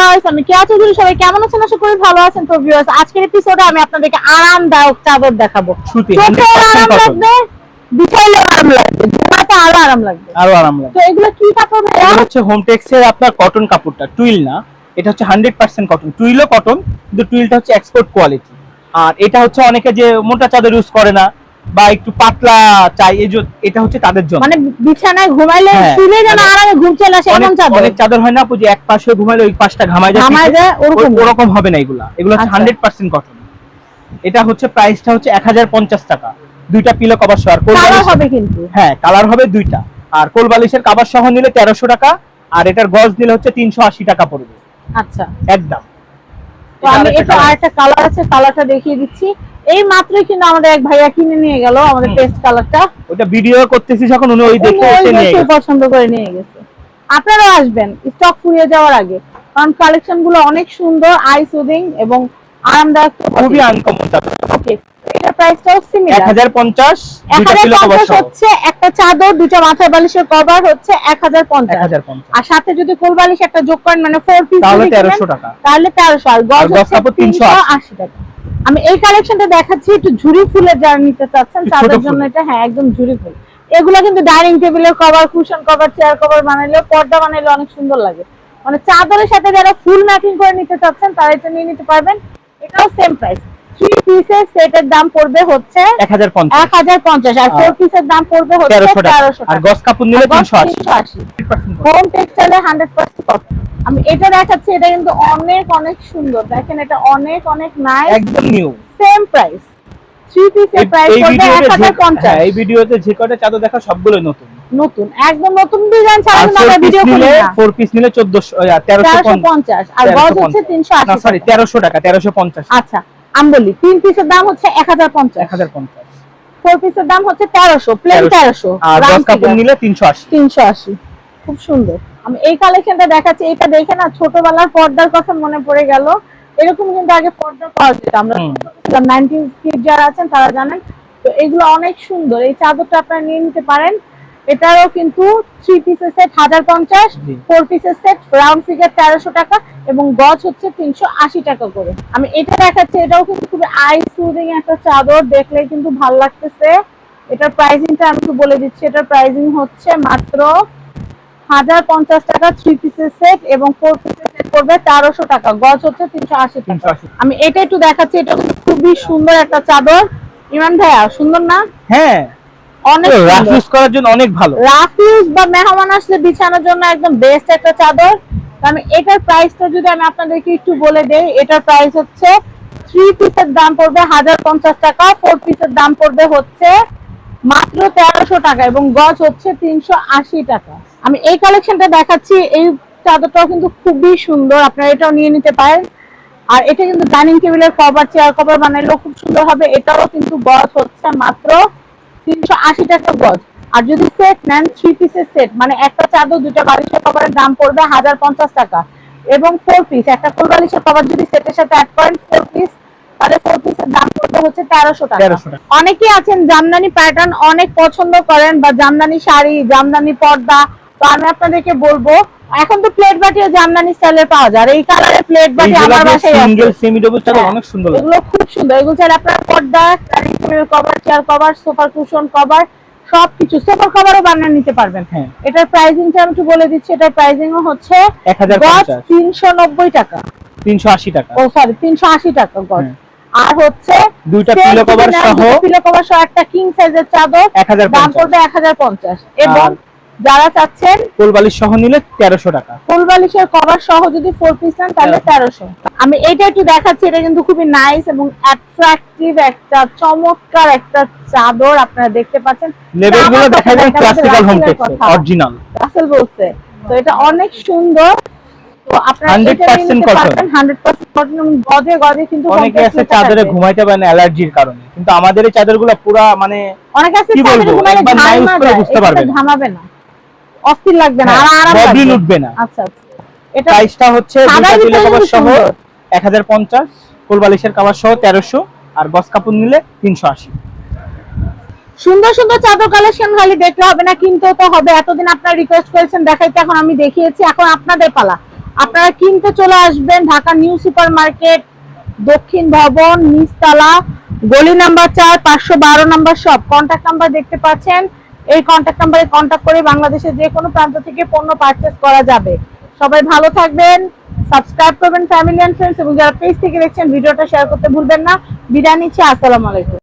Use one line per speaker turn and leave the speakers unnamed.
Viewers আমি কেয়া চৌধুরী সবাই কেমন আছেন? আশা করি ভালো আছেন। তো ভিউয়ার্স আজকের এপিসোডে আমি আপনাদেরকে আরামদায়ক চাদর দেখাবো।
সুতি,
চোখে
100%
আরাম
cotton।
লাগবে বিছাইলেও আরাম লাগবে ঘুমাতে আরও আরাম লাগবে।
আরও আরাম লাগে
তো এগুলো কি কাপড় ভাইয়া?
এটা হচ্ছে হোমটেক্স এর আপনার কটন কাপড়টা টুইল না। এটা হচ্ছে হান্ড্রেড পার্সেন্ট কটন টুইলও কটন কিন্তু টুইলটা হচ্ছে এক্সপোর্ট কোয়ালিটি আর এটা হচ্ছে অনেকে যে মোটা চাদর ইউজ করে না বা একটু পাতলা চাই এই এটা হচ্ছে তাদের জন্য।
মানে বিছানায় ঘুমাইলে
হ্যাঁ,
শুলে যেন
মানে
আরামে ঘুম চলে আসে এমন চাদর?
অনেক চাদর হয় না এক পাশে ঘুমাইলে ওই পাশটা ঘামায় যায়
ঘামায় যায়, ওরকম
ওরকম হবে না এগুলা। এগুলো হচ্ছে
আচ্ছা।
হান্ড্রেড পার্সেন্ট কটন এটা হচ্ছে প্রাইসটা হচ্ছে টাকা। দুইটা পিলো কভার সহ। আর কোল
কালার হবে কিন্তু।
হ্যাঁ কালার হবে দুইটা। আর কোল বালিশের কাবার সহ নিলে তেরোশো টাকা আর এটার গজ নিলে হচ্ছে তিনশো আশি টাকা পড়বে।
আচ্ছা।
একদম।
তো আমি
এটা
আরেকটা কালার আছে কালারটা দেখিয়ে দিচ্ছি। এই মাত্রই কিন্তু আমাদের এক ভাইয়া কিনে নিয়ে গেল আমাদের। টেস্ট কালারটা
ওটা ভিডিও করতেছি যখন উনি ওই দেখে এসে নিয়ে গেছে।
পছন্দ করে নিয়ে গেছে। আপনারাও আসবেন স্টক ফুরিয়ে যাওয়ার আগে। কারণ কালেকশনগুলো অনেক সুন্দর আই সুদিং এবং আরামদায়ক।
খুবই। আনকমন
ওকে এটা প্রাইসটাও সিমিলার
হাজার পঞ্চাশ
এক
দুইটা
হাজার
পিলো কভার
পঞ্চাশ
সহ।
হচ্ছে একটা চাদর দুটো মাথার বালিশের কভার হচ্ছে এক হাজার
এক
পঞ্চাশ
হাজার পঞ্চাশ।
আর সাথে যদি কোল বালিশ একটা যোগ করেন মানে ফোর পিস
তাহলে তেরোশো টাকা।
তাহলে তেরোশো। আর
আর
গজ হচ্ছে তিনশো
380
আশি টাকা। আমি এই কালেকশনটা দেখাচ্ছি একটু ঝুরি ফুলের যারা নিতে চাচ্ছেন তাদের জন্য এটা হ্যাঁ একদম ঝুরি ফুল। এগুলো কিন্তু ডাইনিং টেবিলের cover cushion cover chair cover বানাইলে পর্দা বানাইলে অনেক সুন্দর লাগে। মানে চাদরের সাথে যারা ফুল ম্যাচিং করে নিতে চাচ্ছেন তারা এটা নিয়ে নিতে পারবেন। এটাও সেম প্রাইস থ্রি পিসের সেটের দাম পড়বে হচ্ছে
এক হাজার পঞ্চাশ।
আর ফোর পিসের দাম পড়বে হচ্ছে
তেরোশো টাকা। আর গজ কাপড় নিলে তিনশো আশি।
হোম টেক্সটাইলে হান্ড্রেড পার্সেন্ট আমি এটা দেখাচ্ছি এটা কিন্তু অনেক অনেক সুন্দর। দেখেন এটা অনেক অনেক নাইস
একদম নিউ
সেম প্রাইস থ্রি পিসের প্রাইস
এই
পড়বে এক
ভিডিওতে
হাজার
যে-
পঞ্চাশ।
হ্যাঁ, এই ভিডিওতে যে কটা চাদর দেখা সবগুলো নতুন।
নতুন একদম নতুন ডিজাইন ছাড়া আমরা ভিডিও করি না।
পিস নিলে চোদ্দশো তেরোশো
চারশো পঞ্চাশ। আর গজ হচ্ছে তিনশো
না সরি
টাকা।
তেরোশো টাকা তেরোশো পঞ্চাশ।
আচ্ছা আমি বলি তিন পিসের দাম হচ্ছে এক হাজার পঞ্চাশ।
এক হাজার পঞ্চাশ।
ফোর পিসের দাম হচ্ছে তেরোশো প্লেন
1300
তেরোশো
আর গজ কাপড় নিলে তিনশো আশি।
তিনশো আশি। খুব সুন্দর। আমি এই কালেকশনটা দেখাচ্ছি এটা দেখে না ছোটবেলার পর্দার কথা মনে পড়ে গেল। এরকম কিন্তু আগে পর্দা পাওয়া যেত। আমরা
হুম।
নাইনটি যারা আছেন তারা জানেন। তো এগুলো অনেক সুন্দর। এই চাদরটা আপনারা নিয়ে নিতে পারেন। এটারও কিন্তু থ্রি পিসের সেট হাজার পঞ্চাশ ফোর পিসের সেট রাউন্ড ফিগার তেরোশো টাকা এবং গজ হচ্ছে তিনশো আশি টাকা করে। আমি এটা দেখাচ্ছি এটাও কিন্তু খুবই আই সুদিং একটা চাদর। দেখলে কিন্তু ভালো লাগতেছে। এটার প্রাইসিংটা আমি একটু বলে দিচ্ছি। এটার প্রাইসিং হচ্ছে মাত্র হাজার পঞ্চাশ টাকা থ্রি পিসের সেট এবং ফোর পিসের সেট পড়বে তেরোশো টাকা। গজ হচ্ছে তিনশো আশি টাকা। আমি এটা একটু দেখাচ্ছি এটা খুবই সুন্দর একটা চাদর। ইমান ভাইয়া সুন্দর না?
হ্যাঁ।
অনেক
রাফ করার জন্য অনেক ভালো।
রাফিউজ বা মেহমান আসলে বিছানোর জন্য একদম বেস্ট একটা চাদর। আমি এটার প্রাইসটা যদি আমি আপনাদেরকে একটু বলে দেই এটার প্রাইস হচ্ছে থ্রি পিসের দাম পড়বে হাজার পঞ্চাশ টাকা ফোর পিসের দাম পড়বে হচ্ছে মাত্র তেরোশো টাকা এবং গজ হচ্ছে তিনশো আশি টাকা। আমি এই কালেকশনটা দেখাচ্ছি, এই চাদরটাও কিন্তু খুবই সুন্দর, আপনারা এটাও নিয়ে নিতে পারেন। আর এটা কিন্তু ডাইনিং টেবিলের কভার চেয়ার কভার বানাইলেও খুব সুন্দর হবে, এটাও কিন্তু গজ হচ্ছে মাত্র তিনশো আশি টাকা গজ আর যদি সেট নেন থ্রি পিসের সেট মানে একটা চাদর দুটো বালিশের কভারের দাম পড়বে হাজার পঞ্চাশ টাকা। এবং ফোর পিস একটা কোল বালিশের কভার যদি সেটের সাথে অ্যাড করেন ফোর পিস তাহলে ফোর পিসের দাম পড়বে হচ্ছে তেরোশো টাকা।
1300 টাকা।
অনেকেই আছেন জামদানি প্যাটার্ন অনেক পছন্দ করেন বা জামদানি শাড়ি জামদানি পর্দা। তো আমি আপনাদেরকে বলব এখন তো প্লেট বাটিও জামদানি স্টাইলের পাওয়া যায়। এই কালারের প্লেট বাটি আমার বাসায়
সিঙ্গেল সেমি ডবল
হ্যাঁ,
অনেক সুন্দর
এগুলো খুব সুন্দর। এগুলো চাইলে আপনার পর্দা কভার চেয়ার কভার সোফার কুশন কভার সবকিছু সোফার কভারও বানিয়ে নিতে পারবেন।
হ্যাঁ।
এটার প্রাইসিংটা আমি একটু বলে দিচ্ছি। এটার প্রাইসিংও হচ্ছে
এক হাজার
গজ
পঞ্চাশ।
তিনশো নব্বই টাকা।
তিনশো আশি টাকা।
ও সরি তিনশো আশি টাকা গজ।
হ্যাঁ।
আর হচ্ছে
দুইটা পিলো কভার সহ
পিলো কভার সহ একটা কিং সাইজের চাদর
1050
দাম পড়বে 1050 এবং যারা চাচ্ছেন
ফুল সহ নিলে 1300 টাকা।
ফুলবালিশের কভার সহ যদি ফোর পিস নেন তাহলে 1300 আমি এটা একটু দেখাচ্ছি এটা কিন্তু খুবই নাইস এবং অ্যাট্রাকটিভ একটা চমৎকার একটা চাদর আপনারা দেখতে পাচ্ছেন। লেবেলগুলো
দেখা যায় classical home
textile
original
Russell বলছে। তো এটা অনেক সুন্দর। তো আপনারা
100%
কটন 100% গদে গদে কিন্তু
অনেকে আছে চাদরে ঘুমাইতে অ্যালার্জির কারণে। কিন্তু আমাদের এই চাদরগুলো পুরো মানে
অনেকে আছে
বুঝতে পারবে
ঘামাবে না। অস্থির লাগবে না
হ্যাঁ, আর
আরাম
উঠবে না।
আচ্ছা এটা
প্রাইসটা হচ্ছে
দিলে
সহ 1050 সহ 1300 আর বস কাপড় নিলে 380
সুন্দর সুন্দর চাদর কালেকশন খালি দেখতে হবে না কিনতে তো হবে। এতদিন আপনারা রিকোয়েস্ট করেছেন দেখাইতে এখন আমি দেখিয়েছি এখন আপনাদের পালা। আপনারা কিনতে চলে আসবেন ঢাকা নিউ সুপার মার্কেট দক্ষিণ ভবন, নিচতলা, গলি নাম্বার চার, পাঁচশো বারো নাম্বার সব কন্ট্যাক্ট নাম্বার দেখতে পাচ্ছেন। এই কন্ট্যাক্ট নাম্বারে কন্ট্যাক্ট করে বাংলাদেশের যে কোনো প্রান্ত থেকে পণ্য পারচেস করা যাবে। সবাই ভালো থাকবেন সাবস্ক্রাইব করবেন ফ্যামিলি অ্যান্ড ফ্রেন্ডস এবং যারা পেজ থেকে দেখছেন, ভিডিওটা শেয়ার করতে ভুলবেন না। বিদায় নিচ্ছি, আসসালামু আলাইকুম।